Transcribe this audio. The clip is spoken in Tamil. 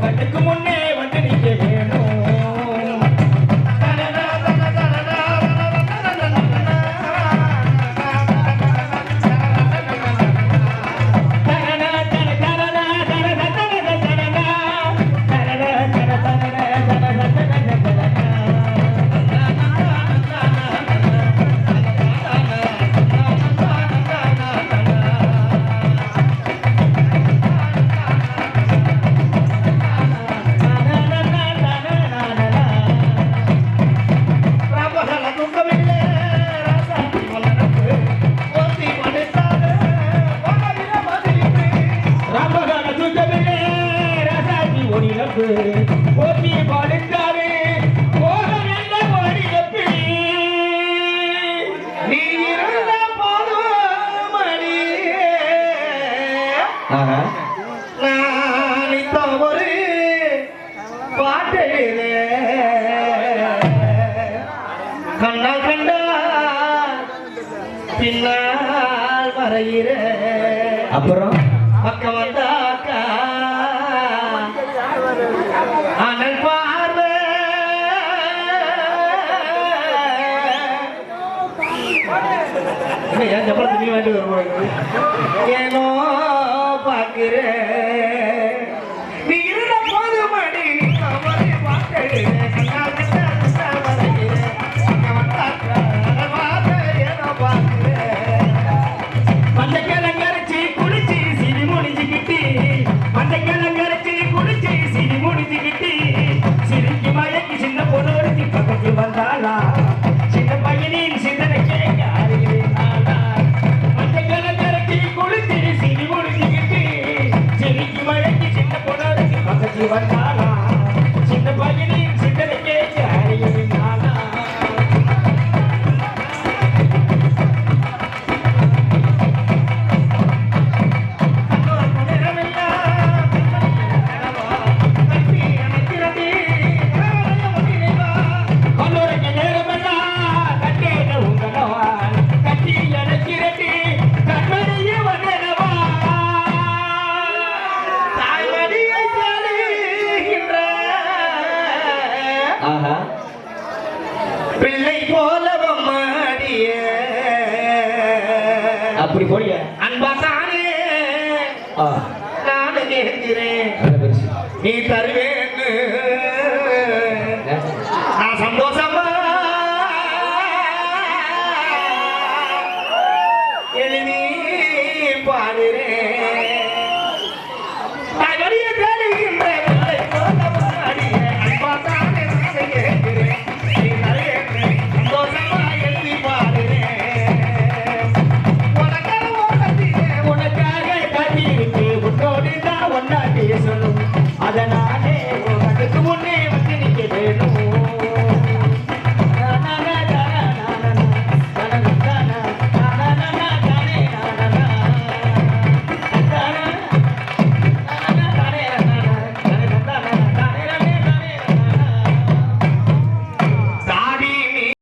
Come on. ஒரு பாட்டு கண்ணா கண்டா பின்னால் வரையிற அப்புறம்? பக்கம் வந்தாக்கா அனல் பார்வை. ஏன் ஜப்பளத்தை நீ ஏனோ பார்க்கிற நீ இருந்த போது மடி நீ அவரை ಬಂದ பிள்ளை போல மாடிய. அப்படி போடிய. அன்பா தானே. நானு கேட்கிறேன். நீ தருவேன்னு. நான் சந்தோஷமா. எழுதி பாடுறேன். ஒன்னா பேசணும். அதனால்